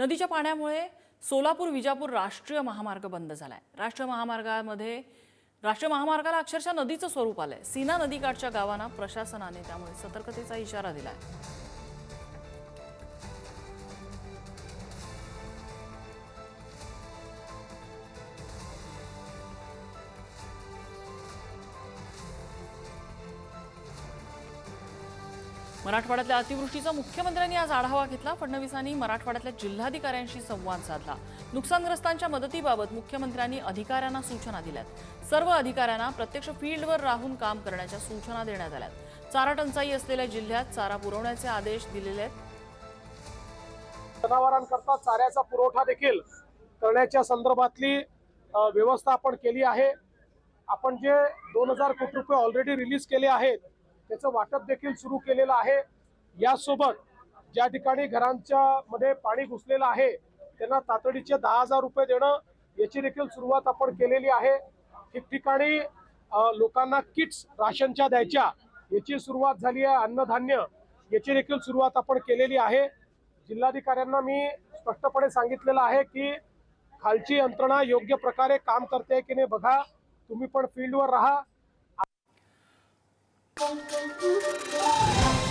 नदीच्या पाण्यामुळे सोलापूर विजापूर राष्ट्रीय महामार्ग बंद झाला आहे राष्ट्रीय महामार्गामध्ये राष्ट्रीय महामार्गाला अक्षरशः नदीचं स्वरूप आलं आहे सीना नदीकाठच्या गावांना प्रशासनाने त्यामुळे सतर्कतेचा इशारा दिलाय. मराठवाड्यातल्या अतिवृष्टीचा मुख्यमंत्र्यांनी आज आढावा घेतला. फडणवीसांनी मराठवाड्यातल्या जिल्हाधिकाऱ्यांशी संवाद साधला. नुकसानग्रस्तांच्या मदतीबाबत मुख्यमंत्र्यांनी अधिकाऱ्यांना सूचना दिल्यात. सर्व अधिकाऱ्यांना प्रत्यक्ष फील्डवर राहून काम करण्याच्या सूचना देण्यात आल्यात. चारा टंचाई असलेल्या जिल्ह्यात चारा पुरवण्याचे आदेश दिलेले आहेत. जनावरांकरता चाऱ्याचा पुरवठा देखील करण्याच्या संदर्भातली व्यवस्था आपण केली आहे. आपण जे दोन हजार कोटी रुपये ऑलरेडी रिलीज केले आहेत त्याचं वाटप देखील सुरू केलेलं आहे. यासोबत ज्या ठिकाणी घरांच्या मध्ये पाणी घुसलेलं आहे त्यांना तातडीचे दहा हजार रुपये देणं याची देखील सुरुवात आपण केलेली आहे. ठिकठिकाणी लोकांना किट्स राशनच्या द्यायच्या याची सुरुवात झाली आहे. अन्नधान्य याची देखील सुरुवात आपण केलेली आहे. जिल्हाधिकाऱ्यांना मी स्पष्टपणे सांगितलेलं आहे की खालची यंत्रणा योग्य प्रकारे काम करते की नाही बघा. तुम्ही पण फील्डवर राहा. Thank you.